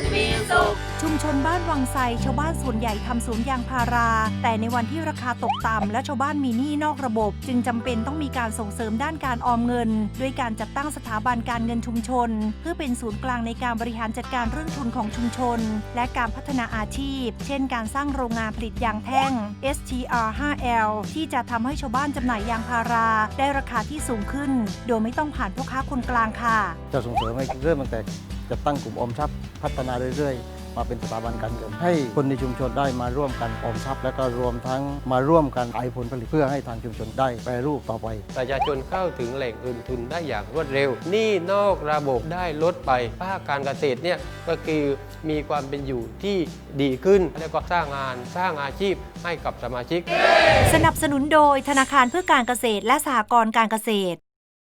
นมีสุข ชุมชนบ้านวังไซชาวบ้านส่วนใหญ่ทำสวนยางพารา แต่ในวันที่ราคาตกต่ำและชาวบ้านมีหนี้นอกระบบ จึงจำเป็นต้องมีการส่งเสริมด้านการออมเงิน ด้วยการจัดตั้งสถาบันการเงินชุมชน เพื่อเป็นศูนย์กลางในการบริหารจัดการเรื่องทุนของชุมชน และการพัฒนาอาชีพ เช่น การสร้างโรงงานผลิตยางแท่ง STR 5L ที่จะทำให้ชาวบ้านจำหน่ายยางพารา ได้ราคาที่สูงขึ้น โดยไม่ต้องผ่านพ่อค้าคนกลางค่ะ จะส่งเสริมให้เริ่มตั้งแต่ จะตั้งกลุ่มออมทรัพย์พัฒนาเรื่อยๆ มาเป็นสถาบันการเงินให้คนในชุมชนได้มาร่วมกันออมทรัพย์ แล้วก็รวมทั้งมาร่วมกันขายผลผลิตเพื่อให้ทางชุมชนได้แปรรูปต่อไป ประชาชนเข้าถึงแหล่งเงินทุนได้อย่างรวดเร็วหนี้นอกระบบได้ลดไปภาคการเกษตรเนี่ยก็คือมีความเป็นอยู่ที่ดีขึ้น แล้วก็สร้างงานสร้างอาชีพให้กับสมาชิก สนับสนุนโดยธนาคารเพื่อการเกษตรและสหกรณ์การเกษตร